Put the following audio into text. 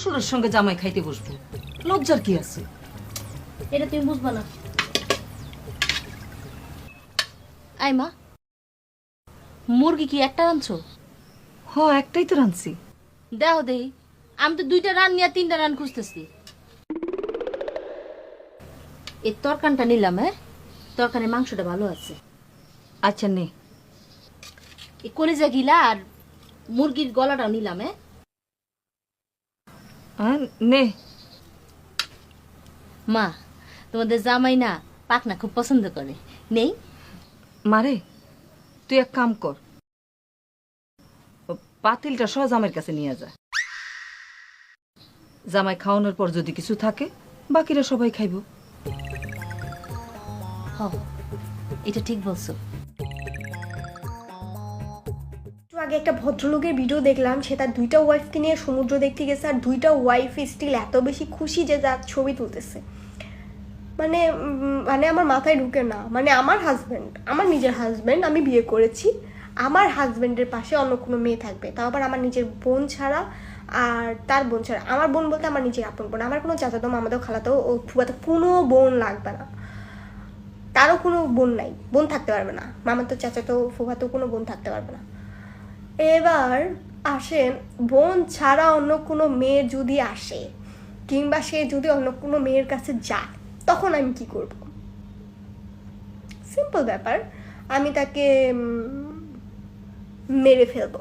শ্বশুরের সঙ্গে জামাই খাইতে বসবো। লজ্জার কি আছে? এটা তুমি বুঝবা না। আই মা। মুরগি কি একটা রাঁধছো? হ একটাই তো রাঁধছি। দেও দেই আমি তো দুইটা রান নিয়ে তিনটা রান খুঁজতেছি। এই তরকানটা নিলাম হ্যাঁ? তরকারি মাংসটা ভালো আছে। আচ্ছা নে। এই কলিজা গিলা আর মুরগির গলাটাও নিলাম হ্যাঁ? আহ, নে। মা তোমাদের জামাই না পাকনা খুব পছন্দ করে। নেই? মারে তুই এক কাম কর। পাতিলটা সহ জামাইয়ের কাছে নিয়ে যা জামাই খাওয়ানোর পর যদি কিছু থাকে বাকিরা সবাই খাইবো। হ এটা ঠিক বলছো। আগে একটা ভদ্রলোকের ভিডিও দেখলাম, সে তার দুইটা ওয়াইফকে নিয়ে সমুদ্র দেখতে গেছে আর দুইটা ওয়াইফ স্টিল এত বেশি খুশি যে তার ছবি তুলতেছে। মানে মানে আমার মাথায় ঢুকে না। মানে আমার হাজব্যান্ড আমার নিজের হাজব্যান্ড আমি বিয়ে করেছি, আমার হাজব্যান্ডের পাশে অন্য কোনো মেয়ে থাকবে। তাও আবার আমার নিজের বোন ছাড়া আর তার বোন ছাড়া। আমার বোন বলতে আমার নিজের আপন বোন। আমার কোনো চাচাতো, মামাতো, খালাতো ও ফুয়াতো কোনো বোন লাগবে না। তারও কোনো বোন নাই। বোন থাকতে পারবে না। মামাতো, চাচাতো, ফুফাতো কোনো বোন থাকতে পারবে না। এবার আসেন, বোন ছাড়া অন্য কোনো মেয়ে যদি আসে কিংবা সে যদি অন্য কোনো মেয়ের কাছে যায়, তখন আমি কি করব? সিম্পল ব্যাপার। আমি তাকে মেরে ফেলব।